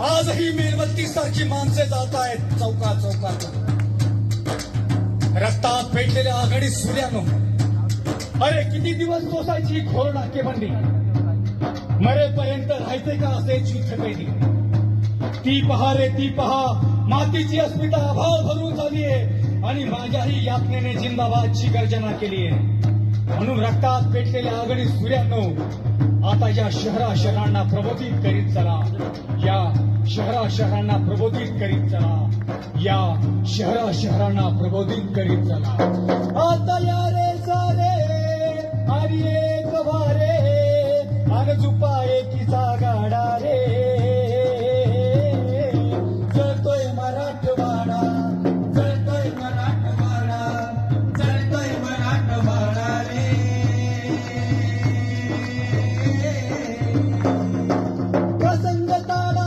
आजही मेणबत्ती सारखी माणसे जात आहेत. चौका चौकात रक्तात पेटलेल्या आघाडी सूर्यानो. अरे किती दिवस सोसायची घोर नाकेबंदी. मरेपर्यंत राहायचे का असे चित्रपेटी ती पहा रे ती पहा. मातीची अस्मिता अभाव भरून झाली आहे. आणि माझ्याही यातनेने जिंदाबादची गर्जना केली आहे. म्हणून रक्तात पेटलेल्या आघाडी सूर्यानो आता या शहरा शहरांना प्रबोधित करीत चला. शहरा शहरांना प्रबोधित करीत चला. या शहरा शहरांना प्रबोधित करीत चला. आता या रे सारे आणि एक भारे अन झुपा एक